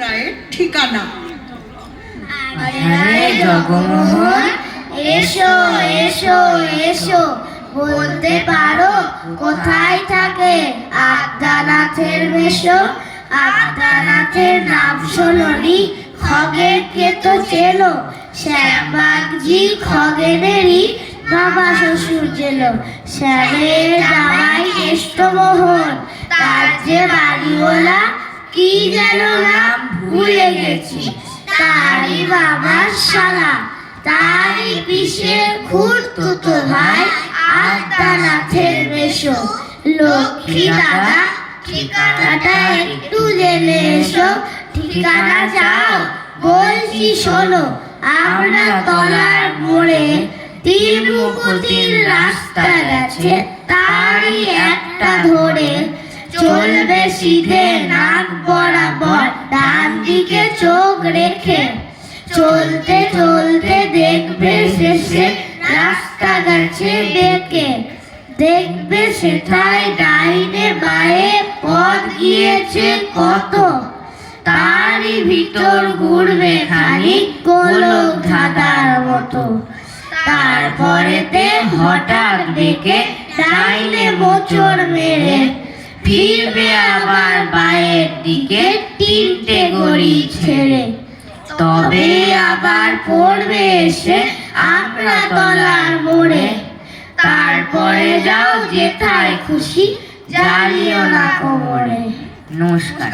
রায়ের ঠিকানা। জগমোহন, এসো এসো এসো। বলতে পারো কোথায় থাকে আদ্যানাথের মেশো। আদ্যানাথের নাম শোনি খগের কে তো চেলো। শ্যামবাগজি খগেনেরই বাবা শ্বশুর জেলো। শ্যামের জামাই কেষ্টমোহন তার যে বাড়িওয়ালা কি যেন নাম ভুলে গেছি। তারই বাবার শালা তারই পিসের খুঁড়তুতো ভাই আদ্যানাথের মেশো। লক্ষ্মী দাদা, ঠিকানাটা একটু জেনে এসো। ঠিকানা যাও, বলছি শোনো, আমরা তলার মোড়ে তিন রাস্তা গেছে। তারই একটা ধরে চলবে সিধে ডান দিকে চোখ রেখে চলতে চলতে দেখবে শেষে রাস্তা গেছে বেঁকে। দেখবে সেটাই ডাইনে বায়ে পথ গিয়েছে কত। তারই ভিতর ঘুরবে খালি গোলক ধাঁধার মতো। তারপরেতে হঠাৎ দেখে ডাইনে মোচড় মেরে ফিরবে আবার বায়ের দিকে তিনটে আবার পড়বে এসে আমরা তলার মোড়ে। তারপরে যাও যেথায় খুশি জানিও না কোমরে। নমস্কার।